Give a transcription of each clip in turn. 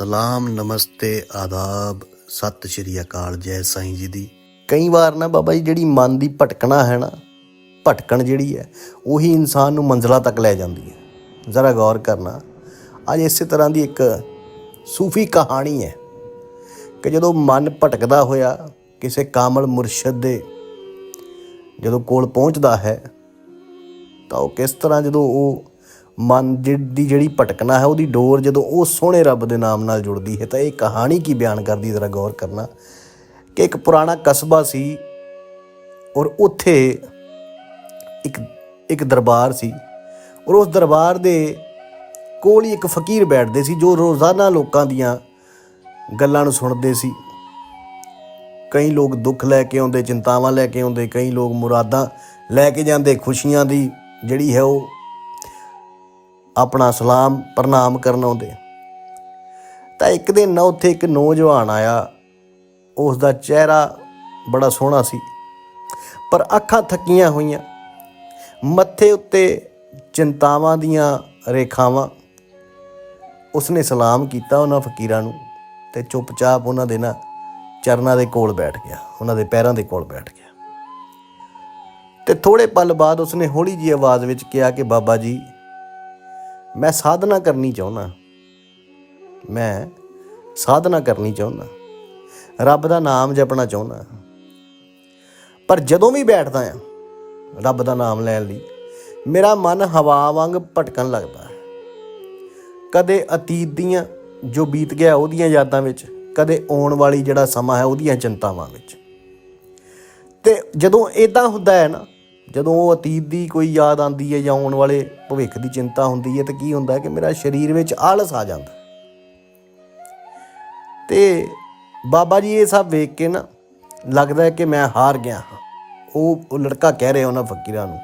ਸਲਾਮ, ਨਮਸਤੇ, ਆਦਾਬ, ਸਤਿ ਸ਼੍ਰੀ ਅਕਾਲ, ਜੈ ਸਾਈਂ ਜੀ ਦੀ। ਕਈ ਵਾਰ ਨਾ ਬਾਬਾ ਜੀ, ਜਿਹੜੀ ਮਨ ਦੀ ਭਟਕਣਾ ਹੈ ਨਾ, ਭਟਕਣ ਜਿਹੜੀ ਹੈ, ਉਹੀ ਇਨਸਾਨ ਨੂੰ ਮੰਜ਼ਲਾਂ ਤੱਕ ਲੈ ਜਾਂਦੀ ਹੈ। ਜ਼ਰਾ ਗੌਰ ਕਰਨਾ, ਅੱਜ ਇਸੇ ਤਰ੍ਹਾਂ ਦੀ ਇੱਕ ਸੂਫੀ ਕਹਾਣੀ ਹੈ ਕਿ ਜਦੋਂ ਮਨ ਭਟਕਦਾ ਹੋਇਆ, ਕਿਸੇ ਕਾਮਲ ਮੁਰਸ਼ਿਦ ਦੇ ਜਦੋਂ ਕੋਲ ਪਹੁੰਚਦਾ ਹੈ, ਤਾਂ ਉਹ ਕਿਸ ਤਰ੍ਹਾਂ ਜਦੋਂ ਉਹ ਮਨ ਜਿ- ਦੀ ਜਿਹੜੀ ਭਟਕਣਾ ਹੈ, ਉਹਦੀ ਡੋਰ ਜਦੋਂ ਉਹ ਸੋਹਣੇ ਰੱਬ ਦੇ ਨਾਮ ਨਾਲ ਜੁੜਦੀ ਹੈ, ਤਾਂ ਇਹ ਕਹਾਣੀ ਕੀ ਬਿਆਨ ਕਰਦੀ ਜ਼ਰਾ ਗੌਰ ਕਰਨਾ। ਕਿ ਇੱਕ ਪੁਰਾਣਾ ਕਸਬਾ ਸੀ ਔਰ ਉੱਥੇ ਇੱਕ ਇੱਕ ਦਰਬਾਰ ਸੀ ਔਰ ਉਸ ਦਰਬਾਰ ਦੇ ਕੋਲ ਹੀ ਇੱਕ ਫਕੀਰ ਬੈਠਦੇ ਸੀ, ਜੋ ਰੋਜ਼ਾਨਾ ਲੋਕਾਂ ਦੀਆਂ ਗੱਲਾਂ ਨੂੰ ਸੁਣਦੇ ਸੀ। ਕਈ ਲੋਕ ਦੁੱਖ ਲੈ ਕੇ ਆਉਂਦੇ, ਚਿੰਤਾਵਾਂ ਲੈ ਕੇ ਆਉਂਦੇ, ਕਈ ਲੋਕ ਮੁਰਾਦਾਂ ਲੈ ਕੇ ਜਾਂਦੇ, ਖੁਸ਼ੀਆਂ ਦੀ ਜਿਹੜੀ ਹੈ ਉਹ ਆਪਣਾ ਸਲਾਮ, ਪ੍ਰਣਾਮ ਕਰਨ ਆਉਂਦੇ ਤਾਂ ਇੱਕ ਦਿਨ ਨਾ ਉੱਥੇ ਇੱਕ ਨੌਜਵਾਨ ਆਇਆ। ਉਸ ਦਾ ਚਿਹਰਾ ਬੜਾ ਸੋਹਣਾ ਸੀ, ਪਰ ਅੱਖਾਂ ਥੱਕੀਆਂ ਹੋਈਆਂ। ਮੱਥੇ ਉੱਤੇ ਚਿੰਤਾਵਾਂ ਦੀਆਂ ਰੇਖਾਵਾਂ। ਉਸਨੇ ਸਲਾਮ ਕੀਤਾ ਉਹਨਾਂ ਫਕੀਰਾਂ ਨੂੰ ਤੇ ਚੁੱਪਚਾਪ ਉਹਨਾਂ ਦੇ ਨਾ ਚਰਨਾਂ ਦੇ ਕੋਲ ਬੈਠ ਗਿਆ, ਉਹਨਾਂ ਦੇ ਪੈਰਾਂ ਦੇ ਕੋਲ ਬੈਠ ਗਿਆ। ਤੇ ਥੋੜੇ ਪਲ ਬਾਅਦ ਉਸਨੇ ਹੌਲੀ ਜਿਹੀ ਆਵਾਜ਼ ਵਿੱਚ ਕਿਹਾ ਕਿ ਬਾਬਾ ਜੀ ਮੈਂ ਸਾਧਨਾ ਕਰਨੀ ਚਾਹੁੰਦਾ। ਮੈਂ ਸਾਧਨਾ ਕਰਨੀ ਚਾਹੁੰਦਾ। ਰੱਬ ਦਾ ਨਾਮ ਜਪਣਾ ਚਾਹੁੰਦਾ। ਪਰ ਜਦੋਂ ਵੀ ਬੈਠਦਾ ਆ ਰੱਬ ਦਾ ਨਾਮ ਲੈਣ ਲਈ, ਮੇਰਾ ਮਨ ਹਵਾ ਵਾਂਗ ਭਟਕਣ ਲੱਗਦਾ। ਹੈ ਕਦੇ ਅਤੀਤ ਦੀਆਂ ਜੋ ਬੀਤ ਗਿਆ ਉਹਦੀਆਂ ਯਾਦਾਂ ਵਿੱਚ, ਕਦੇ ਆਉਣ ਵਾਲੀ ਜਿਹੜਾ ਸਮਾਂ ਹੈ ਉਹਦੀਆਂ ਚਿੰਤਾਵਾਂ ਵਿੱਚ। ਤੇ ਜਦੋਂ ਇਦਾਂ ਹੁੰਦਾ ਹੈ ਨਾ ਜਦੋਂ ਉਹ ਅਤੀਤ ਦੀ ਕੋਈ ਯਾਦ ਆਉਂਦੀ ਹੈ ਜਾਂ ਆਉਣ ਵਾਲੇ ਭਵਿੱਖ ਦੀ ਚਿੰਤਾ ਹੁੰਦੀ ਹੈ ਤਾਂ ਕੀ ਹੁੰਦਾ ਕਿ ਮੇਰਾ ਸਰੀਰ ਵਿੱਚ ਆਲਸ ਆ ਜਾਂਦਾ। ਤੇ ਬਾਬਾ ਜੀ ਇਹ ਸਭ ਵੇਖ ਕੇ ਨਾ ਲੱਗਦਾ ਹੈ ਕਿ ਮੈਂ ਹਾਰ ਗਿਆ ਹਾਂ। ਉਹ ਉਹ ਲੜਕਾ ਕਹਿ ਰਿਹਾ ਉਹਨਾਂ ਫਕੀਰਾਂ ਨੂੰ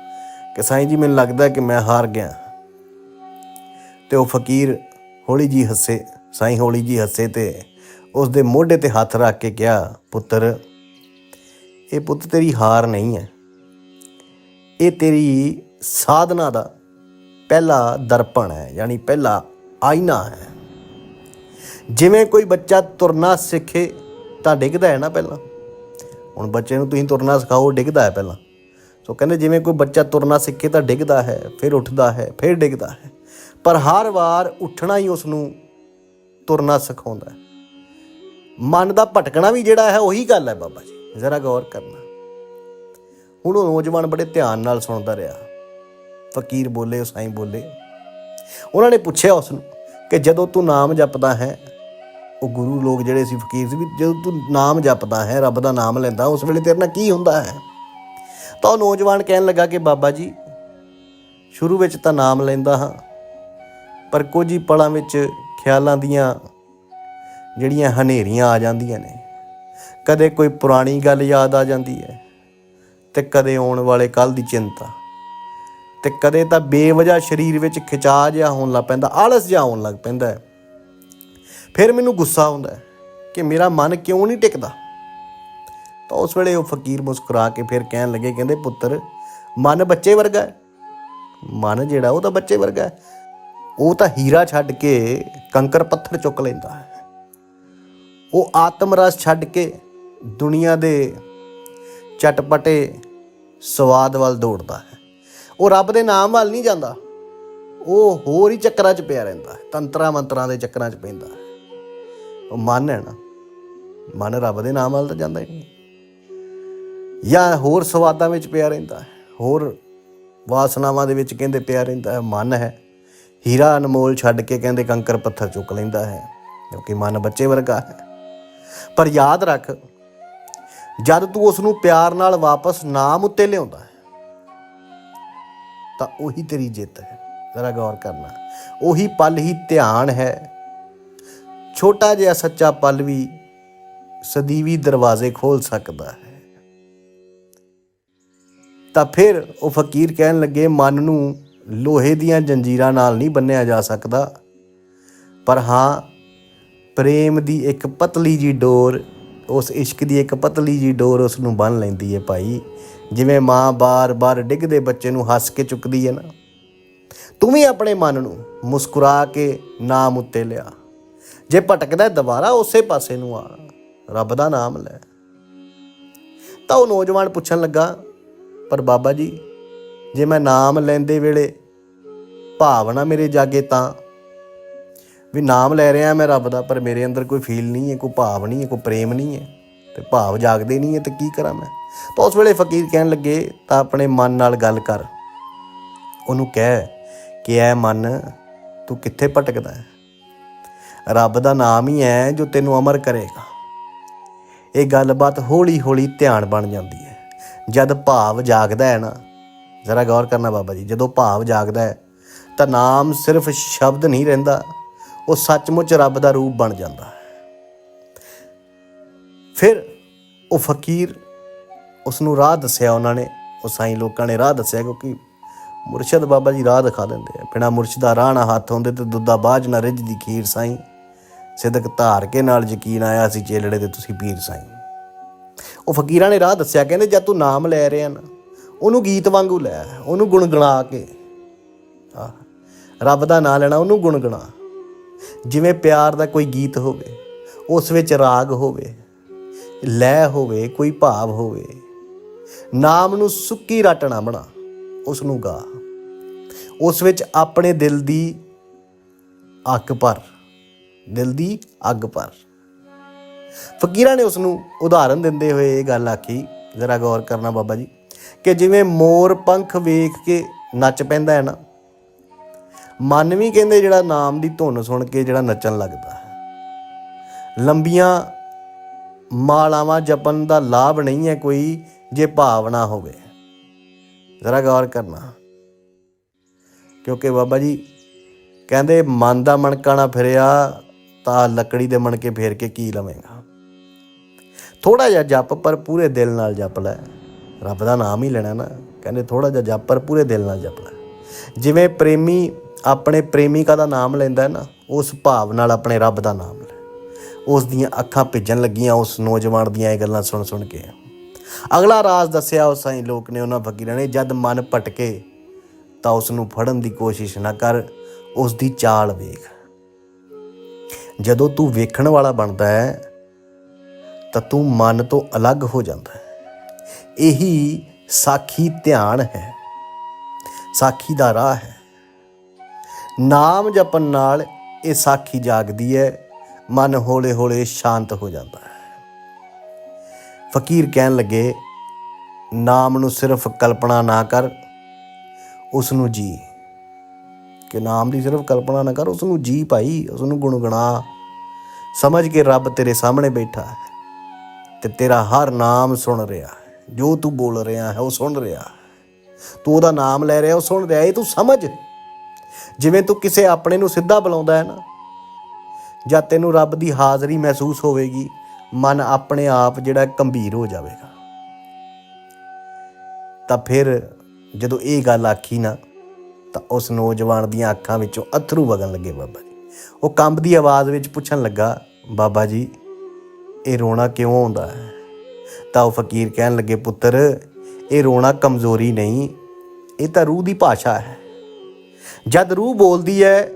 ਕਿ ਸਾਈਂ ਜੀ ਮੈਨੂੰ ਲੱਗਦਾ ਕਿ ਮੈਂ ਹਾਰ ਗਿਆ ਤੇ ਉਹ ਫਕੀਰ ਹੌਲੀ ਜੀ ਹੱਸੇ, ਸਾਈਂ ਹੌਲੀ ਜੀ ਹੱਸੇ ਤੇ ਉਸ ਦੇ ਮੋਢੇ ਤੇ ਹੱਥ ਰੱਖ ਕੇ ਕਿਹਾ, ਪੁੱਤਰ, ਇਹ ਪੁੱਤ ਤੇਰੀ ਹਾਰ ਨਹੀਂ ਹੈ। ਇਹ ਤੇਰੀ ਸਾਧਨਾ ਦਾ ਪਹਿਲਾ ਦਰਪਣ ਹੈ, ਯਾਨੀ ਪਹਿਲਾ ਆਇਨਾ ਹੈ। ਜਿਵੇਂ ਕੋਈ ਬੱਚਾ ਤੁਰਨਾ ਸਿੱਖੇ, ਤਾਂ ਡਿੱਗਦਾ ਹੈ ਨਾ ਪਹਿਲਾਂ। ਹੁਣ ਬੱਚੇ ਨੂੰ ਤੁਸੀਂ ਤੁਰਨਾ ਸਿਖਾਓ, ਡਿੱਗਦਾ ਹੈ ਪਹਿਲਾਂ। ਸੋ ਕਹਿੰਦੇ ਜਿਵੇਂ ਕੋਈ ਬੱਚਾ ਤੁਰਨਾ ਸਿੱਖੇ, ਤਾਂ ਡਿੱਗਦਾ ਹੈ, ਫਿਰ ਉੱਠਦਾ ਹੈ, ਫਿਰ ਡਿੱਗਦਾ ਹੈ। ਪਰ ਹਰ ਵਾਰ ਉੱਠਣਾ ਹੀ ਉਸ ਨੂੰ ਤੁਰਨਾ ਸਿਖਾਉਂਦਾ ਹੈ। ਮਨ ਦਾ ਭਟਕਣਾ ਵੀ ਜਿਹੜਾ ਹੈ, ਉਹੀ ਗੱਲ ਹੈ ਬਾਬਾ ਜੀ। ਜ਼ਰਾ ਗੌਰ ਕਰਨਾ। ਹੁਣ ਉਹ ਨੌਜਵਾਨ ਬੜੇ ਧਿਆਨ ਨਾਲ ਸੁਣਦਾ ਰਿਹਾ। ਫਕੀਰ ਬੋਲੇ ਸਾਈਂ ਬੋਲੇ। ਉਹਨਾਂ ਨੇ ਪੁੱਛਿਆ ਉਸ ਨੂੰ ਕਿ ਜਦੋਂ ਤੂੰ ਨਾਮ ਜਪਦਾ ਹੈ, ਉਹ ਗੁਰੂ ਲੋਕ ਜਿਹੜੇ ਸੀ ਫਕੀਰ ਸੀ ਵੀ ਜਦੋਂ ਤੂੰ ਨਾਮ ਜਪਦਾ ਹੈ, ਰੱਬ ਦਾ ਨਾਮ ਲੈਂਦਾ, ਉਸ ਵੇਲੇ ਤੇਰੇ ਨਾਲ ਕੀ ਹੁੰਦਾ ਹੈ? ਤਾਂ ਉਹ ਨੌਜਵਾਨ ਕਹਿਣ ਲੱਗਾ ਕਿ ਬਾਬਾ ਜੀ, ਸ਼ੁਰੂ ਵਿੱਚ ਤਾਂ ਨਾਮ ਲੈਂਦਾ ਹਾਂ, ਪਰ ਕੁਝ ਹੀ ਪਲਾਂ ਵਿੱਚ ਖਿਆਲਾਂ ਦੀਆਂ ਜਿਹੜੀਆਂ ਹਨੇਰੀਆਂ ਆ ਜਾਂਦੀਆਂ ਨੇ। ਕਦੇ ਕੋਈ ਪੁਰਾਣੀ ਗੱਲ ਯਾਦ ਆ ਜਾਂਦੀ ਹੈ ਤੇ ਕਦੇ ਆਉਣ ਵਾਲੇ ਕੱਲ ਦੀ ਚਿੰਤਾ। ਤੇ ਕਦੇ ਤਾਂ ਬੇਵਜ੍ਹਾ ਸਰੀਰ ਵਿੱਚ ਖਿਚਾ ਜਿਹਾ ਹੋਣ ਲੱਗ ਪੈਂਦਾ, ਆਲਸ ਜਿਹਾ ਆਉਣ ਲੱਗ ਪੈਂਦਾ ਹੈ। ਫਿਰ ਮੈਨੂੰ ਗੁੱਸਾ ਆਉਂਦਾ ਹੈ ਕਿ ਮੇਰਾ ਮਨ ਕਿਉਂ ਨਹੀਂ ਟਿਕਦਾ? ਤਾਂ ਉਸ ਵੇਲੇ ਉਹ ਫਕੀਰ ਮੁਸਕਰਾ ਕੇ ਫਿਰ ਕਹਿਣ ਲੱਗੇ, ਕਹਿੰਦੇ, ਪੁੱਤਰ, ਮਨ ਬੱਚੇ ਵਰਗਾ ਹੈ। ਮਨ ਜਿਹੜਾ, ਉਹ ਤਾਂ ਬੱਚੇ ਵਰਗਾ ਹੈ। ਉਹ ਤਾਂ ਹੀਰਾ ਛੱਡ ਕੇ ਕੰਕਰ ਪੱਥਰ ਚੁੱਕ ਲੈਂਦਾ ਹੈ। ਉਹ ਆਤਮ ਰਸ ਛੱਡ ਕੇ ਦੁਨੀਆ ਦੇ ਚਟਪਟੇ ਸਵਾਦ ਵੱਲ ਦੌੜਦਾ ਹੈ। ਉਹ ਰੱਬ ਦੇ ਨਾਮ ਵੱਲ ਨਹੀਂ ਜਾਂਦਾ। ਉਹ ਹੋਰ ਹੀ ਚੱਕਰਾਂ 'ਚ ਪਿਆ ਰਹਿੰਦਾ ਹੈ। ਤੰਤਰਾਂ ਮੰਤਰਾਂ ਦੇ ਚੱਕਰਾਂ 'ਚ ਪੈਂਦਾ ਹੈ। ਉਹ ਮਨ ਹੈ ਨਾ। ਮਨ ਰੱਬ ਦੇ ਨਾਮ ਵੱਲ ਤਾਂ ਜਾਂਦਾ ਹੀ ਨਹੀਂ। ਜਾਂ ਹੋਰ ਸਵਾਦਾਂ ਵਿੱਚ ਪਿਆ ਰਹਿੰਦਾ ਹੈ। ਹੋਰ ਵਾਸਨਾਵਾਂ ਦੇ ਵਿੱਚ ਕਹਿੰਦੇ ਪਿਆ ਰਹਿੰਦਾ ਹੈ, ਮਨ ਹੈ। ਹੀਰਾ ਅਨਮੋਲ ਛੱਡ ਕੇ ਕਹਿੰਦੇ ਕੰਕਰ ਪੱਥਰ ਚੁੱਕ ਲੈਂਦਾ ਹੈ। ਕਿਉਂਕਿ ਮਨ ਬੱਚੇ ਵਰਗਾ ਹੈ। ਪਰ ਯਾਦ ਰੱਖ ਜਦ ਤੂੰ ਉਸ ਨੂੰ ਪਿਆਰ ਨਾਲ ਵਾਪਸ ਨਾਮ ਉੱਤੇ ਲਿਆਉਂਦਾ ਹੈ, ਤਾਂ ਉਹੀ ਤੇਰੀ ਜਿੱਤ ਹੈ। ਜ਼ਰਾ ਗੌਰ ਕਰਨਾ। ਉਹੀ ਪਲ ਹੀ ਧਿਆਨ ਹੈ। ਛੋਟਾ ਜਿਹਾ ਸੱਚਾ ਪਲ ਵੀ ਸਦੀਵੀ ਦਰਵਾਜ਼ੇ ਖੋਲ ਸਕਦਾ ਹੈ। ਤਾਂ ਫਿਰ ਉਹ ਫਕੀਰ ਕਹਿਣ ਲੱਗੇ, ਮਨ ਨੂੰ ਲੋਹੇ ਦੀਆਂ ਜੰਜੀਰਾਂ ਨਾਲ ਨਹੀਂ ਬੰਨਿਆ ਜਾ ਸਕਦਾ। ਪਰ ਹਾਂ, ਪ੍ਰੇਮ ਦੀ ਇੱਕ ਪਤਲੀ ਜੀ ਡੋਰ ਉਸ ਇਸ਼ਕ ਦੀ ਇੱਕ ਪਤਲੀ ਜੀ ਡੋਰ ਉਸ ਨੂੰ ਬੰਨ ਲੈਂਦੀ ਹੈ ਭਾਈ। ਜਿਵੇਂ ਮਾਂ ਬਾਰ-ਬਾਰ ਡਿੱਗਦੇ ਬੱਚੇ ਨੂੰ ਹੱਸ ਕੇ ਚੁੱਕਦੀ ਹੈ ਨਾ। ਤੂੰ ਵੀ ਆਪਣੇ ਮਨ ਨੂੰ ਮੁਸਕਰਾ ਕੇ ਨਾਮ ਉੱਤੇ ਲਿਆ। ਜੇ ਭਟਕਦਾ ਦੁਬਾਰਾ ਉਸੇ ਪਾਸੇ ਨੂੰ ਆ, ਰੱਬ ਦਾ ਨਾਮ ਲੈ। ਤਾਂ ਉਹ ਨੌਜਵਾਨ ਪੁੱਛਣ ਲੱਗਾ, ਪਰ ਬਾਬਾ ਜੀ, ਜੇ ਮੈਂ ਨਾਮ ਲੈਂਦੇ ਵੇਲੇ ਭਾਵਨਾ ਮੇਰੇ ਜਾਗੇ ਤਾਂ ਵੀ ਨਾਮ ਲੈ ਰਿਹਾ ਮੈਂ ਰੱਬ ਦਾ, ਪਰ ਮੇਰੇ ਅੰਦਰ ਕੋਈ ਫੀਲ ਨਹੀਂ ਹੈ, ਕੋਈ ਭਾਵ ਨਹੀਂ ਹੈ, ਕੋਈ ਪ੍ਰੇਮ ਨਹੀਂ ਹੈ ਤੇ ਭਾਵ ਜਾਗਦੇ ਨਹੀਂ ਹੈ ਤੇ ਕੀ ਕਰਾਂ ਮੈਂ? ਤਾਂ ਉਸ ਵੇਲੇ ਫਕੀਰ ਕਹਿਣ ਲੱਗੇ, ਤਾਂ ਆਪਣੇ ਮਨ ਨਾਲ ਗੱਲ ਕਰ। ਉਹਨੂੰ ਕਹਿ ਕਿ, ਐ ਮਨ, ਤੂੰ ਕਿੱਥੇ ਭਟਕਦਾ ਹੈ? ਰੱਬ ਦਾ ਨਾਮ ਹੀ ਹੈ ਜੋ ਤੈਨੂੰ ਅਮਰ ਕਰੇਗਾ। ਇਹ ਗੱਲਬਾਤ ਹੌਲੀ ਹੌਲੀ ਧਿਆਨ ਬਣ ਜਾਂਦੀ ਹੈ। ਜਦ ਭਾਵ ਜਾਗਦਾ ਹੈ ਨਾ, ਜ਼ਰਾ ਗੌਰ ਕਰਨਾ ਬਾਬਾ ਜੀ, ਜਦੋਂ ਭਾਵ ਜਾਗਦਾ ਹੈ, ਤਾਂ ਨਾਮ ਸਿਰਫ ਸ਼ਬਦ ਨਹੀਂ ਰਹਿੰਦਾ। ਉਹ ਸੱਚਮੁੱਚ ਰੱਬ ਦਾ ਰੂਪ ਬਣ ਜਾਂਦਾ ਹੈ। ਫਿਰ ਉਹ ਫਕੀਰ ਉਸ ਨੂੰ ਰਾਹ ਦੱਸਿਆ ਉਹਨਾਂ ਨੇ ਉਹ ਸਾਈਂ ਲੋਕਾਂ ਨੇ ਰਾਹ ਦੱਸਿਆ ਕਿਉਂਕਿ ਮੁਰਸ਼ਦ ਬਾਬਾ ਜੀ ਰਾਹ ਦਿਖਾ ਦਿੰਦੇ ਆ। ਬਿਨਾ ਮੁਰਸ਼ਿਦਾ ਰਾਹ ਨਾ ਹੱਥ ਹੁੰਦੇ ਤੇ ਦੁੱਧਾ ਬਾਝ ਨਾ ਰਿੱਝਦੀ ਖੀਰ ਸਾਈਂ। ਸਿਦਕ ਧਾਰ ਕੇ ਨਾਲ ਯਕੀਨ ਆਇਆ ਸੀ ਚੇਲੜੇ ਤੇ ਤੁਸੀਂ ਪੀਰ ਸਾਈਂ। ਉਹ ਫਕੀਰਾਂ ਨੇ ਰਾਹ ਦੱਸਿਆ ਕਹਿੰਦੇ ਜਦ ਤੂੰ ਨਾਮ ਲੈ ਰਿਹਾ ਨਾ ਉਹਨੂੰ ਗੀਤ ਵਾਂਗੂ ਲੈ ਉਹਨੂੰ ਗੁਣਗੁਣਾ ਕੇ। ਆਹ, ਰੱਬ ਦਾ ਨਾਮ ਲੈਣਾ ਉਹਨੂੰ ਗੁਣਗੁਣਾ। ਜਿਵੇਂ ਪਿਆਰ ਦਾ ਕੋਈ ਗੀਤ ਹੋਵੇ, ਉਸ ਵਿੱਚ ਰਾਗ ਹੋਵੇ ਲੈ ਹੋਵੇ, ਕੋਈ ਭਾਵ ਹੋਵੇ, ਨਾਮ ਨੂੰ ਸੁੱਕੀ ਰਟਣਾ ਬਣਾ ਉਸ ਨੂੰ ਗਾ। ਉਸ ਵਿੱਚ ਆਪਣੇ ਦਿਲ ਦੀ ਅੱਗ ਭਰ, ਦਿਲ ਦੀ ਅੱਗ ਭਰ। ਫਕੀਰਾਂ ਨੇ ਉਸ ਨੂੰ ਉਦਾਹਰਨ ਦਿੰਦੇ ਹੋਏ ਇਹ ਗੱਲ ਆਖੀ, ਜ਼ਰਾ ਗੌਰ ਕਰਨਾ ਬਾਬਾ ਜੀ, ਕਿ ਜਿਵੇਂ ਮੋਰ ਪੰਖ ਵੇਖ ਕੇ ਨੱਚ ਪੈਂਦਾ ਹੈ ਨਾ ਮਨ ਵੀ ਕਹਿੰਦੇ ਜਿਹੜਾ ਨਾਮ ਦੀ ਧੁਨ ਸੁਣ ਕੇ ਜਿਹੜਾ ਨੱਚਣ ਲੱਗਦਾ। ਲੰਬੀਆਂ ਮਾਲਾਵਾਂ ਜਪਨ ਦਾ ਲਾਭ ਨਹੀਂ ਹੈ ਕੋਈ ਜੇ ਭਾਵਨਾ ਹੋਵੇ। ਜ਼ਰਾ ਗੌਰ ਕਰਨਾ। ਕਿਉਂਕਿ ਬਾਬਾ ਜੀ ਕਹਿੰਦੇ, ਮਨ ਦਾ ਮਣਕਾ ਨਾ ਫਿਰਿਆ ਤਾਂ ਲੱਕੜੀ ਦੇ ਮਣਕੇ ਫੇਰ ਕੇ ਕੀ ਲਵੇਂਗਾ। ਥੋੜਾ ਜਿਹਾ ਜਪ ਪਰ ਪੂਰੇ ਦਿਲ ਨਾਲ ਜਪ ਲੈ। ਰੱਬ ਦਾ ਨਾਮ ਹੀ ਲੈਣਾ ਨਾ। ਕਹਿੰਦੇ ਥੋੜਾ ਜਿਹਾ ਜਪ ਪਰ ਪੂਰੇ ਦਿਲ ਨਾਲ ਜਪ ਲੈ। ਜਿਵੇਂ ਪ੍ਰੇਮੀ ਆਪਣੇ ਪ੍ਰੇਮਿਕਾ ਦਾ ਨਾਮ ਲੈਂਦਾ ਹੈ ਨਾ, ਉਸ ਭਾਵ ਨਾਲ ਆਪਣੇ ਰੱਬ ਦਾ ਨਾਮ ਲੈ। ਉਸ ਦੀਆਂ ਅੱਖਾਂ ਭਿੱਜਣ ਲੱਗੀਆਂ, ਉਸ ਨੌਜਵਾਨ ਦੀਆਂ ਇਹ ਗੱਲਾਂ ਸੁਣ ਸੁਣ ਕੇ। ਅਗਲਾ ਰਾਜ਼ ਦੱਸਿਆ ਉਸ ਸਾਈਂ, ਲੋਕ ਨੇ ਉਹਨਾਂ ਫਕੀਰਾਂ ਨੇ, ਜਦ ਮਨ ਭਟਕੇ ਤਾਂ ਉਸ ਨੂੰ ਫੜਨ ਦੀ ਕੋਸ਼ਿਸ਼ ਨਾ ਕਰ, ਉਸ ਦੀ ਚਾਲ ਵੇਖ। ਜਦੋਂ ਤੂੰ ਵੇਖਣ ਵਾਲਾ ਬਣਦਾ ਹੈ, ਤਾਂ ਤੂੰ ਮਨ ਤੋਂ ਅਲੱਗ ਹੋ ਜਾਂਦਾ ਹੈ। ਇਹੀ ਸਾਖੀ ਧਿਆਨ ਹੈ, ਸਾਖੀ ਦਾ ਰਾਹ ਹੈ। ਨਾਮ ਜਪਣ ਨਾਲ ਇਹ ਸਾਖੀ ਜਾਗਦੀ ਹੈ, ਮਨ ਹੌਲੇ ਹੌਲੇ ਸ਼ਾਂਤ ਹੋ ਜਾਂਦਾ ਹੈ। ਫਕੀਰ ਕਹਿਣ ਲੱਗੇ, ਨਾਮ ਨੂੰ ਸਿਰਫ ਕਲਪਨਾ ਨਾ ਕਰ ਉਸ ਨੂੰ ਜੀ। ਕਿ ਨਾਮ ਦੀ ਸਿਰਫ ਕਲਪਨਾ ਨਾ ਕਰ ਉਸ ਨੂੰ ਜੀ ਭਾਈ ਉਸ ਨੂੰ ਗੁਣਗੁਣਾ। ਸਮਝ ਕੇ ਰੱਬ ਤੇਰੇ ਸਾਹਮਣੇ ਬੈਠਾ ਹੈ ਤੇ ਤੇਰਾ ਹਰ ਨਾਮ ਸੁਣ ਰਿਹਾ ਹੈ। ਜੋ ਤੂੰ ਬੋਲ ਰਿਹਾ ਹੈ, ਉਹ ਸੁਣ ਰਿਹਾ ਤੂੰ ਉਹਦਾ ਨਾਮ ਲੈ ਰਿਹਾ, ਉਹ ਸੁਣ ਰਿਹਾ ਇਹ ਤੂੰ ਸਮਝ। ਜਿਵੇਂ ਤੂੰ ਕਿਸੇ ਆਪਣੇ ਨੂੰ ਸਿੱਧਾ ਬੁਲਾਉਂਦਾ ਹੈ ਨਾ, ਜਾਂ ਤੈਨੂੰ ਰੱਬ ਦੀ ਹਾਜ਼ਰੀ ਮਹਿਸੂਸ ਹੋਵੇਗੀ, ਮਨ ਆਪਣੇ ਆਪ ਜਿਹੜਾ ਗੰਭੀਰ ਹੋ ਜਾਵੇਗਾ। ਤਾਂ ਫਿਰ ਜਦੋਂ ਇਹ ਗੱਲ ਆਖੀ ਨਾ, ਤਾਂ ਉਸ ਨੌਜਵਾਨ ਦੀਆਂ ਅੱਖਾਂ ਵਿੱਚੋਂ ਅਥਰੂ ਵਗਣ ਲੱਗੇ ਬਾਬਾ ਜੀ। ਉਹ ਕੰਬਦੀ ਆਵਾਜ਼ ਵਿੱਚ ਪੁੱਛਣ ਲੱਗਾ, ਬਾਬਾ ਜੀ, ਇਹ ਰੋਣਾ ਕਿਉਂ ਆਉਂਦਾ ਹੈ? ਤਾਂ ਉਹ ਫਕੀਰ ਕਹਿਣ ਲੱਗੇ, ਪੁੱਤਰ, ਇਹ ਰੋਣਾ ਕਮਜ਼ੋਰੀ ਨਹੀਂ, ਇਹ ਤਾਂ ਰੂਹ ਦੀ ਭਾਸ਼ਾ ਹੈ। ਜਦ ਰੂਹ ਬੋਲਦੀ ਹੈ,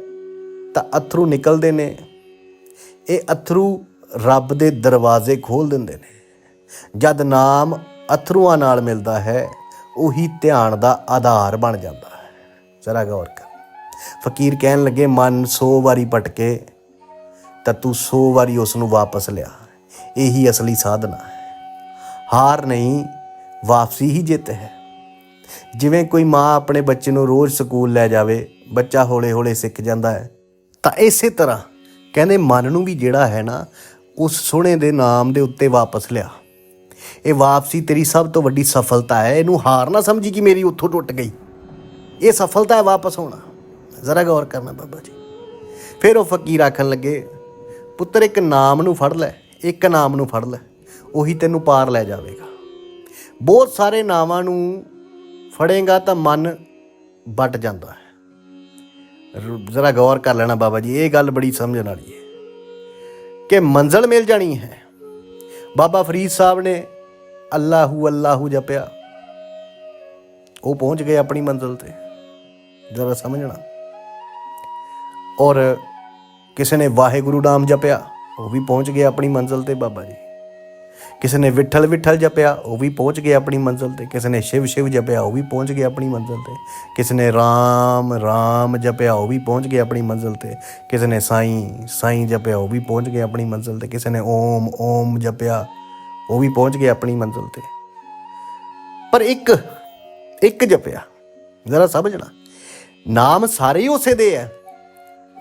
ਤਾਂ ਅਥਰੂ ਨਿਕਲਦੇ ਨੇ। ਇਹ ਅਥਰੂ ਰੱਬ ਦੇ ਦਰਵਾਜ਼ੇ ਖੋਲ ਦਿੰਦੇ ਨੇ। ਜਦ ਨਾਮ ਅਥਰੂਆਂ ਨਾਲ ਮਿਲਦਾ ਹੈ, ਉਹੀ ਧਿਆਨ ਦਾ ਆਧਾਰ ਬਣ ਜਾਂਦਾ ਹੈ। ਜ਼ਰਾ ਗੌਰ ਕਰ। ਫਕੀਰ ਕਹਿਣ ਲੱਗੇ, ਮਨ 100 ਵਾਰੀ ਪਟਕੇ ਤਾਂ ਤੂੰ 100 ਵਾਰੀ ਉਸ ਨੂੰ ਵਾਪਸ ਲਿਆ। ਇਹੀ ਅਸਲੀ ਸਾਧਨਾ ਹੈ। ਹਾਰ ਨਹੀਂ, ਵਾਪਸੀ ਹੀ ਜਿੱਤ ਹੈ। ਜਿਵੇਂ ਕੋਈ ਮਾਂ ਆਪਣੇ ਬੱਚੇ ਨੂੰ ਰੋਜ਼ ਸਕੂਲ ਲੈ ਜਾਵੇ, ਬੱਚਾ ਹੌਲੇ-ਹੌਲੇ ਸਿੱਖ ਜਾਂਦਾ ਹੈ, ਤਾਂ ਇਸੇ ਤਰ੍ਹਾਂ ਕਹਿੰਦੇ ਮਨ ਨੂੰ ਵੀ ਜਿਹੜਾ ਹੈ ਨਾ, ਉਸ ਸੋਹਣੇ ਦੇ ਨਾਮ ਦੇ ਉੱਤੇ ਵਾਪਸ ਲਿਆ। ਇਹ ਵਾਪਸੀ ਤੇਰੀ ਸਭ ਤੋਂ ਵੱਡੀ ਸਫਲਤਾ ਹੈ, ਇਹਨੂੰ ਹਾਰ ਨਾ ਸਮਝੀ ਕਿ ਮੇਰੀ ਉੱਥੋਂ ਟੁੱਟ ਗਈ। ਇਹ ਸਫਲਤਾ ਹੈ ਵਾਪਸ ਹੋਣਾ। ਜ਼ਰਾ ਗੌਰ ਕਰਨਾ ਬਾਬਾ ਜੀ। ਫਿਰ ਉਹ ਫਕੀਰ ਆਖਣ ਲੱਗੇ, ਪੁੱਤਰ, ਇੱਕ ਨਾਮ ਨੂੰ ਫੜ ਲੈ, ਇੱਕ ਨਾਮ ਨੂੰ ਫੜ ਲੈ, ਉਹੀ ਤੈਨੂੰ ਪਾਰ ਲੈ ਜਾਵੇਗਾ। ਬਹੁਤ ਸਾਰੇ ਨਾਵਾਂ ਨੂੰ ਫੜੇਗਾ ਤਾਂ ਮਨ ਵੱਟ ਜਾਂਦਾ ਹੈ। ਜ਼ਰਾ ਗੌਰ ਕਰ ਲੈਣਾ ਬਾਬਾ ਜੀ, ਇਹ ਗੱਲ ਬੜੀ ਸਮਝਣ ਵਾਲੀ ਹੈ ਕਿ ਮੰਜ਼ਲ ਮਿਲ ਜਾਣੀ ਹੈ। ਬਾਬਾ ਫਰੀਦ ਸਾਹਿਬ ਨੇ ਅੱਲਾਹੂ ਅੱਲਾਹੂ ਜਪਿਆ। ਉਹ ਪਹੁੰਚ ਗਏ ਆਪਣੀ ਮੰਜ਼ਲ ਤੇ। ਜ਼ਰਾ ਸਮਝਣਾ। ਔਰ ਕਿਸੇ ਨੇ ਵਾਹਿਗੁਰੂ ਨਾਮ ਜਪਿਆ, ਉਹ ਵੀ ਪਹੁੰਚ ਗਿਆ ਆਪਣੀ ਮੰਜ਼ਿਲ ਤੇ ਬਾਬਾ ਜੀ। ਕਿਸੇ ਨੇ ਵਿਠਲ ਵਿਠਲ ਜਪਿਆ, ਉਹ ਵੀ ਪਹੁੰਚ ਗਿਆ ਆਪਣੀ ਮੰਜ਼ਿਲ ਤੇ। ਕਿਸੇ ਨੇ ਸ਼ਿਵ ਸ਼ਿਵ ਜਪਿਆ, ਉਹ ਵੀ ਪਹੁੰਚ ਗਿਆ ਆਪਣੀ ਮੰਜ਼ਿਲ ਤੇ। ਕਿਸੇ ਨੇ ਰਾਮ ਰਾਮ ਜਪਿਆ, ਉਹ ਵੀ ਪਹੁੰਚ ਗਿਆ ਆਪਣੀ ਮੰਜ਼ਿਲ ਤੇ। ਕਿਸੇ ਨੇ ਸਾਈਂ ਸਾਈਂ ਜਪਿਆ, ਉਹ ਵੀ ਪਹੁੰਚ ਗਿਆ ਆਪਣੀ ਮੰਜ਼ਿਲ ਤੇ। ਕਿਸੇ ਨੇ ਓਮ ਓਮ ਜਪਿਆ, ਉਹ ਵੀ ਪਹੁੰਚ ਗਿਆ ਆਪਣੀ ਮੰਜ਼ਿਲ ਤੇ। ਪਰ ਇੱਕ ਇੱਕ ਜਪਿਆ। ਜ਼ਰਾ ਸਮਝਣਾ। ਨਾਮ ਸਾਰੇ ਹੀ ਉਸੇ ਦੇ ਹੈ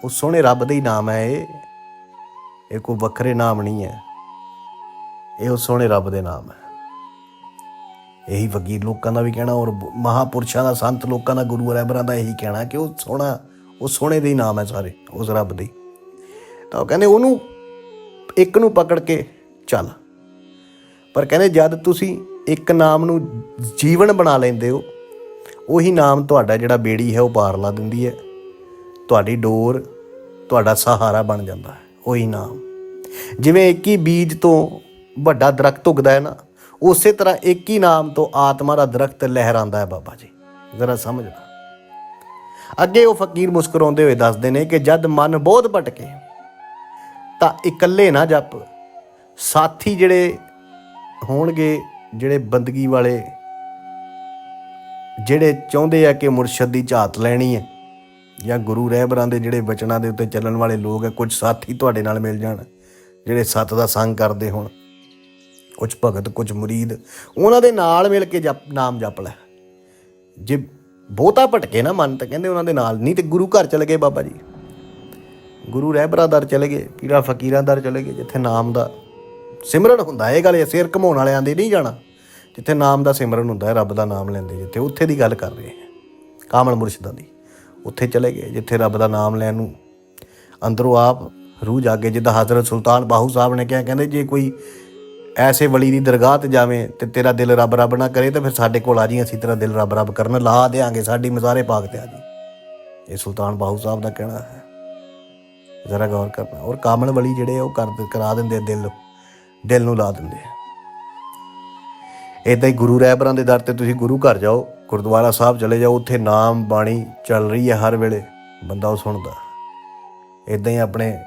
ਉਹ ਸੋਹਣੇ ਰੱਬ ਦੇ ਹੀ ਨਾਮ ਹੈ ਇਹ। ਇਹ ਕੋਈ ਵੱਖਰੇ ਨਾਮ ਨਹੀਂ ਹੈ ਇਹ ਉਹ ਸੋਹਣੇ ਰੱਬ ਦੇ ਨਾਮ ਹੈ। ਇਹੀ ਫਕੀਰ ਲੋਕਾਂ ਦਾ ਵੀ ਕਹਿਣਾ ਔਰ ਬ- ਮਹਾਪੁਰਸ਼ਾਂ ਦਾ, ਸੰਤ ਲੋਕਾਂ ਦਾ, ਗੁਰੂ ਰਹਿਬਰਾਂ ਦਾ ਇਹੀ ਕਹਿਣਾ ਕਿ ਉਹ ਸੋਹਣਾ, ਉਹ ਸੋਹਣੇ ਦੇ ਹੀ ਨਾਮ ਹੈ ਸਾਰੇ, ਉਸ ਰੱਬ ਦੇ। ਤਾਂ ਉਹ ਕਹਿੰਦੇ ਉਹਨੂੰ ਇੱਕ ਨੂੰ ਪਕੜ ਕੇ ਚੱਲ। ਪਰ ਕਹਿੰਦੇ ਜਦ ਤੁਸੀਂ ਇੱਕ ਨਾਮ ਨੂੰ ਜੀਵਨ ਬਣਾ ਲੈਂਦੇ ਹੋ, ਉਹੀ ਨਾਮ ਤੁਹਾਡਾ ਜਿਹੜਾ ਬੇੜੀ ਹੈ ਉਹ ਪਾਰ ਲਾ ਦਿੰਦੀ ਹੈ। ਤੁਹਾਡੀ ਡੋਰ, ਤੁਹਾਡਾ ਸਹਾਰਾ ਬਣ ਜਾਂਦਾ ਹੈ, ਉਹੀ ਨਾਮ। ਜਿਵੇਂ ਇੱਕ ਹੀ ਬੀਜ ਤੋਂ ਵੱਡਾ ਦਰਖਤ ਉਗਦਾ ਹੈ ਨਾ, ਉਸੇ ਤਰ੍ਹਾਂ ਇੱਕ ਹੀ ਨਾਮ ਤੋਂ ਆਤਮਾ ਦਾ ਦਰਖਤ ਲਹਿਰਾਂਦਾ ਹੈ ਬਾਬਾ ਜੀ। ਜ਼ਰਾ ਸਮਝਣਾ ਅੱਗੇ ਉਹ ਫਕੀਰ ਮੁਸਕਰਾਉਂਦੇ ਹੋਏ ਦੱਸਦੇ ਨੇ ਕਿ ਜਦ ਮਨ ਬਹੁਤ ਭਟਕੇ, ਤਾਂ ਇਕੱਲੇ ਨਾ ਜਪ। ਸਾਥੀ ਜਿਹੜੇ ਹੋਣਗੇ, ਜਿਹੜੇ ਬੰਦਗੀ ਵਾਲੇ, ਜਿਹੜੇ ਚਾਹੁੰਦੇ ਆ ਕਿ ਮੁਰਸ਼ਦ ਦੀ ਝਾਤ ਲੈਣੀ ਹੈ, ਜਾਂ ਗੁਰੂ ਰਹਿਬਰਾਂ ਦੇ ਜਿਹੜੇ ਬਚਨਾਂ ਦੇ ਉੱਤੇ ਚੱਲਣ ਵਾਲੇ ਲੋਕ ਹੈ ਕੁਝ ਸਾਥੀ ਤੁਹਾਡੇ ਨਾਲ ਮਿਲ ਜਾਣ, ਜਿਹੜੇ ਸੱਤ ਦਾ ਸੰਗ ਕਰਦੇ ਹੋਣ। ਕੁਝ ਭਗਤ ਕੁਝ ਮੁਰੀਦ, ਉਹਨਾਂ ਦੇ ਨਾਲ ਮਿਲ ਕੇ ਜਪ, ਨਾਮ ਜਪ ਲੈ। ਜੇ ਬਹੁਤਾ ਭਟਕੇ ਨਾ ਮਨ ਤਾਂ ਕਹਿੰਦੇ ਉਹਨਾਂ ਦੇ ਨਾਲ, ਨਹੀਂ ਤੇ ਗੁਰੂ ਘਰ ਚਲੇ ਗਏ ਬਾਬਾ ਜੀ। ਗੁਰੂ ਰਹਿਬਰਾਂ ਦਰ ਚਲੇ ਗਏ, ਪੀਰਾ ਫਕੀਰਾਂ ਦਰ ਚਲੇ ਗਏ, ਜਿੱਥੇ ਨਾਮ ਦਾ ਸਿਮਰਨ ਹੁੰਦਾ ਇਹ ਗੱਲ ਇਹ ਸਿਰ ਘਮਾਉਣ ਵਾਲਿਆਂ ਦੇ ਨਹੀਂ ਜਾਣਾ, ਜਿੱਥੇ ਨਾਮ ਦਾ ਸਿਮਰਨ ਹੁੰਦਾ ਹੈ, ਰੱਬ ਦਾ ਨਾਮ ਲੈਂਦੇ, ਜਿੱਥੇ ਉੱਥੇ ਦੀ ਗੱਲ ਕਰ ਰਹੇ ਹਾਂ। ਕਾਮਲ ਮੁਰਸ਼ਿਦਾਂ ਦੀ, ਉੱਥੇ ਚਲੇ ਗਏ, ਜਿੱਥੇ ਰੱਬ ਦਾ ਨਾਮ ਲੈਣ ਨੂੰ ਅੰਦਰੋਂ ਆਪ ਰੂਹ ਜਾਗੇ, ਜਿੱਦਾਂ ਹਜ਼ਰਤ ਸੁਲਤਾਨ ਬਾਹੂ ਸਾਹਿਬ ਨੇ ਕਿਹਾ, ਕਹਿੰਦੇ ਜੇ ਕੋਈ ਐਸੇ ਵਲੀ ਦੀ ਦਰਗਾਹ ਤੇ ਜਾਵੇਂ ਤੇ ਤੇਰਾ ਦਿਲ ਰੱਬ ਰੱਬ ਨਾ ਕਰੇ ਤਾਂ ਫਿਰ ਸਾਡੇ ਕੋਲ ਆ ਜੀ, ਅਸੀਂ ਤੇਰਾ ਦਿਲ ਰੱਬ ਰੱਬ ਕਰਨ। ਲਾ ਦੇਾਂਗੇ ਸਾਡੀ ਮਜ਼ਾਰੇ ਪਾਕ ਤੇ ਆ ਜੀ। ਇਹ ਸੁਲਤਾਨ ਬਾਹੂ ਸਾਹਿਬ ਦਾ ਕਹਿਣਾ ਹੈ। ਜ਼ਰਾ ਗੌਰ ਕਰਨਾ। ਔਰ ਕਾਮਲ ਵਲੀ ਜਿਹੜੇ ਉਹ ਕਰ ਕਰਾ ਦਿੰਦੇ ਦਿਲ। ਦਿਲ ਨੂੰ ਲਾ ਦਿੰਦੇ ਆ। ਇਦਾਂ ਹੀ ਗੁਰੂ ਰਹਿਬਰਾਂ ਦੇ ਦਰ ਤੇ ਤੁਸੀਂ ਗੁਰੂ ਘਰ ਜਾਓ, ਗੁਰਦੁਆਰਾ ਸਾਹਿਬ ਚਲੇ ਜਾਓ, ਉੱਥੇ ਨਾਮ ਬਾਣੀ ਚੱਲ ਰਹੀ ਹੈ ਹਰ ਵੇਲੇ। ਬੰਦਾ ਉਹ ਸੁਣਦਾ। ਇਦਾਂ ਹੀ ਆਪਣੇ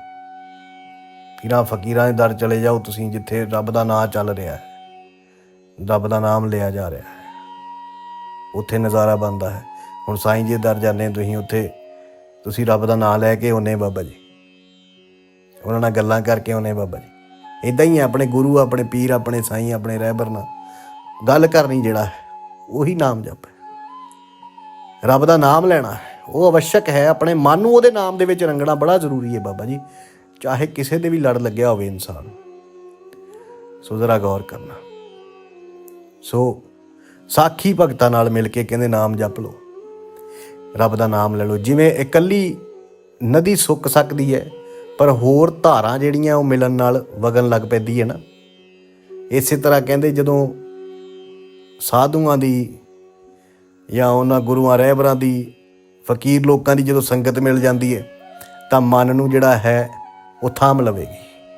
ਪੀਰਾਂ ਫਕੀਰਾਂ ਦੇ ਦਰ ਚਲੇ ਜਾਓ, ਤੁਸੀਂ ਜਿੱਥੇ ਰੱਬ ਦਾ ਨਾਮ ਚੱਲ ਰਿਹਾ ਹੈ, ਰੱਬ ਦਾ ਨਾਮ ਲਿਆ ਜਾ ਰਿਹਾ ਹੈ। ਉੱਥੇ ਨਜ਼ਾਰਾ ਬਣਦਾ ਹੈ। ਹੁਣ ਸਾਈਂ ਜੀ ਦੇ ਦਰ ਜਾਂਦੇ ਤੁਸੀਂ, ਉੱਥੇ ਤੁਸੀਂ ਰੱਬ ਦਾ ਨਾਮ ਲੈ ਕੇ ਉਹਨੇ ਬਾਬਾ ਜੀ। ਉਹਨਾਂ ਨਾਲ ਗੱਲਾਂ ਕਰਕੇ ਉਹਨੇ ਬਾਬਾ ਜੀ। ਇਦਾਂ ਹੀ ਹੈ, ਆਪਣੇ ਗੁਰੂ, ਆਪਣੇ ਪੀਰ, ਆਪਣੇ ਸਾਈਂ, ਆਪਣੇ ਰਹਿਬਰ ਨਾਲ ਗੱਲ ਕਰਨੀ ਜਿਹੜਾ ਉਹੀ ਨਾਮ ਜਪ ਰੱਬ ਦਾ ਨਾਮ ਲੈਣਾ ਉਹ ਅਵਸ਼ਕ ਹੈ, ਆਪਣੇ ਮਨ ਨੂੰ ਉਹਦੇ ਨਾਮ ਦੇ ਵਿੱਚ ਰੰਗਣਾ ਬੜਾ ਜ਼ਰੂਰੀ ਹੈ ਬਾਬਾ ਜੀ। ਚਾਹੇ ਕਿਸੇ ਦੇ ਵੀ ਲੜ ਲੱਗਿਆ ਹੋਵੇ ਇਨਸਾਨ। ਸੋ ਜ਼ਰਾ ਗੌਰ ਕਰਨਾ। ਸੋ ਸਾਖੀ ਭਗਤਾਂ ਨਾਲ ਮਿਲ ਕੇ ਕਹਿੰਦੇ ਨਾਮ ਜਪ ਲਓ। ਰੱਬ ਦਾ ਨਾਮ ਲੈ ਲਓ। ਜਿਵੇਂ ਇਕੱਲੀ ਨਦੀ ਸੁੱਕ ਸਕਦੀ ਹੈ, ਪਰ ਹੋਰ ਧਾਰਾਂ ਜਿਹੜੀਆਂ ਉਹ ਮਿਲਣ ਨਾਲ ਵਗਣ ਲੱਗ ਪੈਂਦੀ ਹੈ ਨਾ। ਇਸੇ ਤਰ੍ਹਾਂ ਕਹਿੰਦੇ ਜਦੋਂ ਸਾਧੂਆਂ ਦੀ ਜਾਂ ਉਹਨਾਂ ਗੁਰੂਆਂ ਰਹਿਬਰਾਂ ਦੀ, ਫਕੀਰ ਲੋਕਾਂ ਦੀ ਜਦੋਂ ਸੰਗਤ ਮਿਲ ਜਾਂਦੀ ਹੈ, ਤਾਂ ਮਨ ਨੂੰ ਜਿਹੜਾ ਹੈ ਉਹ ਥਾਮ ਲਵੇਗੀ।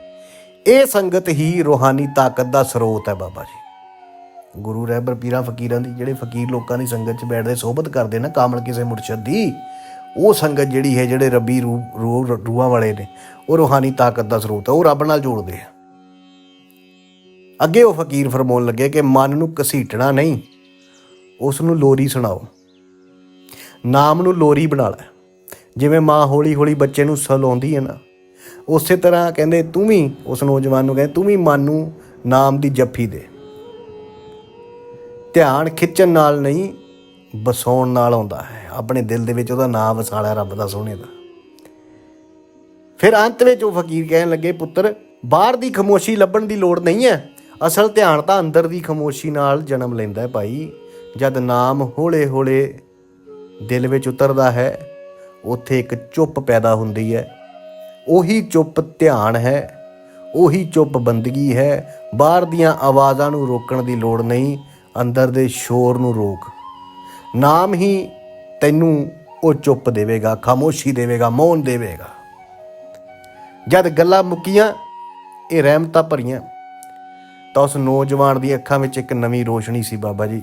ਇਹ ਸੰਗਤ ਹੀ ਰੋਹਾਨੀ ਤਾਕਤ ਦਾ ਸਰੋਤ ਹੈ ਬਾਬਾ ਜੀ। ਗੁਰੂ ਰਹਿਬਰ ਪੀਰਾਂ ਫਕੀਰਾਂ ਦੀ ਜਿਹੜੇ ਫਕੀਰ ਲੋਕਾਂ ਦੀ ਸੰਗਤ 'ਚ ਬੈਠਦੇ, ਸੋਭਤ ਕਰਦੇ ਨਾ ਕਾਮਲ ਕਿਸੇ ਮੁਰਸ਼ਦ ਦੀ, ਉਹ ਸੰਗਤ ਜਿਹੜੀ ਹੈ, ਜਿਹੜੇ ਰੱਬੀ ਰੂਹ, ਰੂਹ- ਰੂਹਾਂ ਵਾਲੇ ਨੇ, ਉਹ ਰੋਹਾਨੀ ਤਾਕਤ ਦਾ ਸਰੋਤ ਹੈ, ਉਹ ਰੱਬ ਨਾਲ ਜੋੜਦੇ ਆ। ਅੱਗੇ ਉਹ ਫਕੀਰ ਫਰਮਾਉਣ ਲੱਗੇ ਕਿ ਮਨ ਨੂੰ ਘਸੀਟਣਾ ਨਹੀਂ ਉਸ ਨੂੰ ਲੋਰੀ ਸੁਣਾਓ। ਨਾਮ ਨੂੰ ਲੋਰੀ ਬਣਾ ਲੈ। ਜਿਵੇਂ ਮਾਂ ਹੌਲੀ ਹੌਲੀ ਬੱਚੇ ਨੂੰ ਸਲਾਉਂਦੀ ਹੈ ਨਾ ਉਸੇ ਤਰ੍ਹਾਂ ਕਹਿੰਦੇ, ਤੂੰ ਵੀ ਉਸ ਨੌਜਵਾਨ ਨੂੰ ਕਹਿੰਦੇ ਤੂੰ ਵੀ ਮਨ ਨਾਮ ਦੀ ਜੱਫੀ ਦੇ। ਧਿਆਨ ਖਿੱਚਣ ਨਾਲ ਨਹੀਂ, ਵਸਾਉਣ ਨਾਲ ਆਉਂਦਾ ਹੈ। ਆਪਣੇ ਦਿਲ ਦੇ ਵਿੱਚ ਉਹਦਾ ਨਾਮ ਵਸਾਲਿਆ ਰੱਬ ਦਾ ਸੋਹਣੇ ਦਾ। ਫਿਰ ਅੰਤ ਵਿੱਚ ਉਹ ਫਕੀਰ ਕਹਿਣ ਲੱਗੇ, ਪੁੱਤਰ, ਬਾਹਰ ਦੀ ਖਮੋਸ਼ੀ ਲੱਭਣ ਦੀ ਲੋੜ ਨਹੀਂ ਹੈ। ਅਸਲ ਧਿਆਨ ਤਾਂ ਅੰਦਰ ਦੀ ਖਮੋਸ਼ੀ ਨਾਲ ਜਨਮ ਲੈਂਦਾ ਹੈ ਭਾਈ। ਜਦ ਨਾਮ ਹੌਲੇ ਹੌਲੇ ਦਿਲ ਵਿੱਚ ਉਤਰਦਾ ਹੈ, ਉੱਥੇ ਇੱਕ ਚੁੱਪ ਪੈਦਾ ਹੁੰਦੀ ਹੈ। ਉਹੀ ਚੁੱਪ ਧਿਆਨ ਹੈ, ਉਹੀ ਚੁੱਪ ਬੰਦਗੀ ਹੈ। ਬਾਹਰ ਦੀਆਂ ਆਵਾਜ਼ਾਂ ਨੂੰ ਰੋਕਣ ਦੀ ਲੋੜ ਨਹੀਂ, ਅੰਦਰ ਦੇ ਸ਼ੋਰ ਨੂੰ ਰੋਕ। ਨਾਮ ਹੀ ਤੈਨੂੰ ਉਹ ਚੁੱਪ ਦੇਵੇਗਾ, ਖਾਮੋਸ਼ੀ ਦੇਵੇਗਾ, ਮੌਨ ਦੇਵੇਗਾ। ਜਦ ਗੱਲਾਂ ਮੁੱਕੀਆਂ, ਇਹ ਰਹਿਮਤਾਂ ਭਰੀਆਂ। ਤਾਂ ਉਸ ਨੌਜਵਾਨ ਦੀ ਅੱਖਾਂ ਵਿੱਚ ਇੱਕ ਨਵੀਂ ਰੋਸ਼ਨੀ ਸੀ ਬਾਬਾ ਜੀ।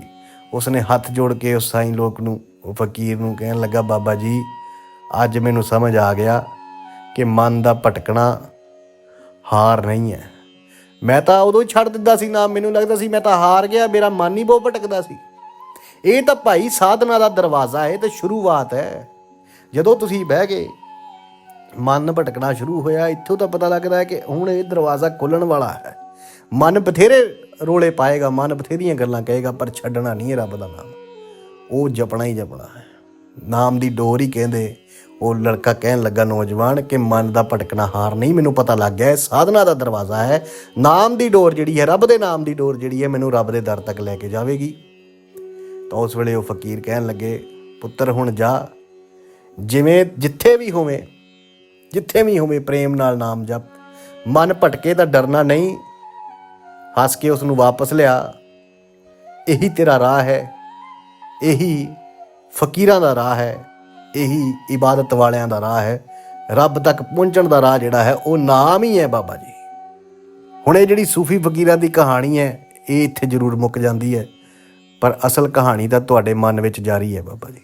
ਉਸਨੇ ਹੱਥ ਜੋੜ ਕੇ ਉਸ ਸਾਈਂ ਲੋਕ ਨੂੰ, ਉਹ ਫਕੀਰ ਨੂੰ ਕਹਿਣ ਲੱਗਾ, ਬਾਬਾ ਜੀ, ਅੱਜ ਮੈਨੂੰ ਸਮਝ ਆ ਗਿਆ ਕਿ ਮਨ ਦਾ ਭਟਕਣਾ ਹਾਰ ਨਹੀਂ ਹੈ। ਮੈਂ ਤਾਂ ਉਦੋਂ ਹੀ ਛੱਡ ਦਿੱਤਾ ਸੀ ਨਾ ਮੈਨੂੰ ਲੱਗਦਾ ਸੀ ਮੈਂ ਤਾਂ ਹਾਰ ਗਿਆ, ਮੇਰਾ ਮਨ ਹੀ ਬਹੁਤ ਭਟਕਦਾ ਸੀ। ਇਹ ਤਾਂ ਭਾਈ ਸਾਧਨਾ ਦਾ ਦਰਵਾਜ਼ਾ ਹੈ ਤੇ ਸ਼ੁਰੂਆਤ ਹੈ। ਜਦੋਂ ਤੁਸੀਂ ਬਹਿ ਗਏ, ਮਨ ਭਟਕਣਾ ਸ਼ੁਰੂ ਹੋਇਆ, ਇੱਥੋਂ ਤਾਂ ਪਤਾ ਲੱਗਦਾ ਹੈ ਕਿ ਹੁਣ ਇਹ ਦਰਵਾਜ਼ਾ ਖੁੱਲਣ ਵਾਲਾ ਹੈ। ਮਨ ਬਥੇਰੇ ਰੋਲੇ ਪਾਏਗਾ, ਮਨ ਬਥੇਰੀਆਂ ਗੱਲਾਂ ਕਹੇਗਾ, ਪਰ ਛੱਡਣਾ ਨਹੀਂ ਹੈ ਰੱਬ ਦਾ ਨਾਮ। ਉਹ ਜਪਣਾ ਹੀ ਜਪਣਾ ਹੈ। ਨਾਮ ਦੀ ਡੋਰ ਹੀ ਕਹਿੰਦੇ, ਉਹ ਲੜਕਾ ਕਹਿਣ ਲੱਗਾ, ਨੌਜਵਾਨ, ਕਿ ਮਨ ਦਾ ਭਟਕਣਾ ਹਾਰ ਨਹੀਂ, ਮੈਨੂੰ ਪਤਾ ਲੱਗ ਗਿਆ, ਇਹ ਸਾਧਨਾ ਦਾ ਦਰਵਾਜ਼ਾ ਹੈ। ਨਾਮ ਦੀ ਡੋਰ ਜਿਹੜੀ ਹੈ, ਰੱਬ ਦੇ ਨਾਮ ਦੀ ਡੋਰ ਜਿਹੜੀ ਹੈ, ਮੈਨੂੰ ਰੱਬ ਦੇ ਦਰ ਤੱਕ ਲੈ ਕੇ ਜਾਵੇਗੀ। ਤਾਂ ਉਸ ਵੇਲੇ ਉਹ ਫਕੀਰ ਕਹਿਣ ਲੱਗੇ, ਪੁੱਤਰ, ਹੁਣ ਜਾ। ਜਿਵੇਂ ਜਿੱਥੇ ਵੀ ਹੋਵੇਂ, ਜਿੱਥੇ ਵੀ ਹੋਵੇਂ ਪ੍ਰੇਮ ਨਾਲ ਨਾਮ ਜਪ। ਮਨ ਭਟਕੇ ਤਾਂ ਡਰਨਾ ਨਹੀਂ। ਹੱਸ ਕੇ ਉਸ ਨੂੰ ਵਾਪਸ ਲਿਆ। ਇਹੀ ਤੇਰਾ ਰਾਹ ਹੈ। ਇਹੀ ਫਕੀਰਾਂ ਦਾ ਰਾਹ ਹੈ, ਇਹੀ ਇਬਾਦਤ ਵਾਲਿਆਂ ਦਾ ਰਾਹ ਹੈ, ਰੱਬ ਤੱਕ ਪਹੁੰਚਣ ਦਾ ਰਾਹ ਜਿਹੜਾ ਹੈ, ਉਹ ਨਾਮ ਹੀ ਹੈ ਬਾਬਾ ਜੀ। ਹੁਣ ਇਹ ਜਿਹੜੀ ਸੂਫੀ ਫਕੀਰਾਂ ਦੀ ਕਹਾਣੀ ਹੈ, ਇਹ ਇੱਥੇ ਜ਼ਰੂਰ ਮੁੱਕ ਜਾਂਦੀ ਹੈ, ਪਰ ਅਸਲ ਕਹਾਣੀ ਤਾਂ ਤੁਹਾਡੇ ਮਨ ਵਿੱਚ ਜਾਰੀ ਹੈ ਬਾਬਾ ਜੀ।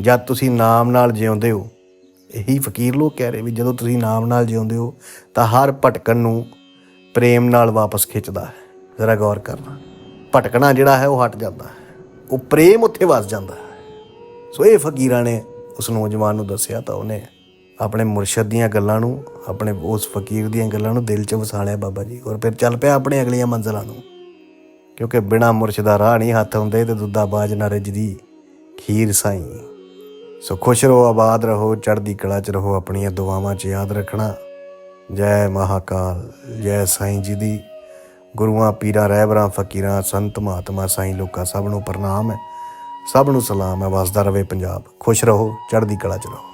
ਜਦ ਤੁਸੀਂ ਨਾਮ ਨਾਲ ਜਿਉਂਦੇ ਹੋ, ਇਹੀ ਫਕੀਰ ਲੋਕ ਕਹਿ ਰਹੇ ਵੀ ਜਦੋਂ ਤੁਸੀਂ ਨਾਮ ਨਾਲ ਜਿਉਂਦੇ ਹੋ, ਤਾਂ ਹਰ ਭਟਕਣ ਨੂੰ ਪ੍ਰੇਮ ਨਾਲ ਵਾਪਸ ਖਿੱਚਦਾ ਹੈ। ਜ਼ਰਾ ਗੌਰ ਕਰਨਾ। ਭਟਕਣਾ ਜਿਹੜਾ ਹੈ, ਉਹ ਹਟ ਜਾਂਦਾ ਹੈ। ਉਹ ਪ੍ਰੇਮ ਉੱਥੇ ਵਸ ਜਾਂਦਾ ਹੈ। ਸੋ ਇਹ ਫਕੀਰਾਂ ਨੇ ਉਸ ਨੌਜਵਾਨ ਨੂੰ ਦੱਸਿਆ ਤਾਂ ਉਹਨੇ ਆਪਣੇ ਮੁਰਸ਼ਦ ਦੀਆਂ ਗੱਲਾਂ ਨੂੰ, ਆਪਣੇ ਉਸ ਫਕੀਰ ਦੀਆਂ ਗੱਲਾਂ ਨੂੰ ਦਿਲ 'ਚ ਵਸਾ ਲਿਆ ਬਾਬਾ ਜੀ। ਔਰ ਫਿਰ ਚੱਲ ਪਿਆ ਆਪਣੇ ਅਗਲੀਆਂ ਮੰਜ਼ਲਾਂ ਨੂੰ। ਕਿਉਂਕਿ ਬਿਨਾ ਮੁਰਸ਼ਦਾ ਰਾਹ ਨਹੀਂ ਹੱਥ ਹੁੰਦੇ ਤੇ ਦੁੱਧਾ ਬਾਜ ਨਾ ਰਿਜਦੀ ਖੀਰ ਸਾਈ। ਸੋ ਖੁਸ਼ ਰਹੋ, ਆਬਾਦ ਰਹੋ, ਚੜ੍ਹਦੀ ਕਲਾ 'ਚ ਰਹੋ, ਆਪਣੀਆਂ ਦੁਆਵਾਂ 'ਚ ਯਾਦ ਰੱਖਣਾ। ਜੈ ਮਹਾਕਾਲ, ਜੈ ਸਾਈਂ ਜੀ ਦੀ। ਗੁਰੂਆਂ, ਪੀਰਾਂ, ਰਹਿਬਰਾਂ, ਫਕੀਰਾਂ, ਸੰਤ ਮਹਾਤਮਾ ਸਾਈਂ, ਲੋਕਾਂ ਸਭ ਨੂੰ ਪ੍ਰਣਾਮ ਹੈ। ਸਭ ਨੂੰ ਸਲਾਮ ਹੈ ਵਸਦਾ ਰਵੇ ਪੰਜਾਬ। ਖੁਸ਼ ਰਹੋ ਚੜ੍ਹਦੀ ਕਲਾ 'ਚ ਰਹੋ।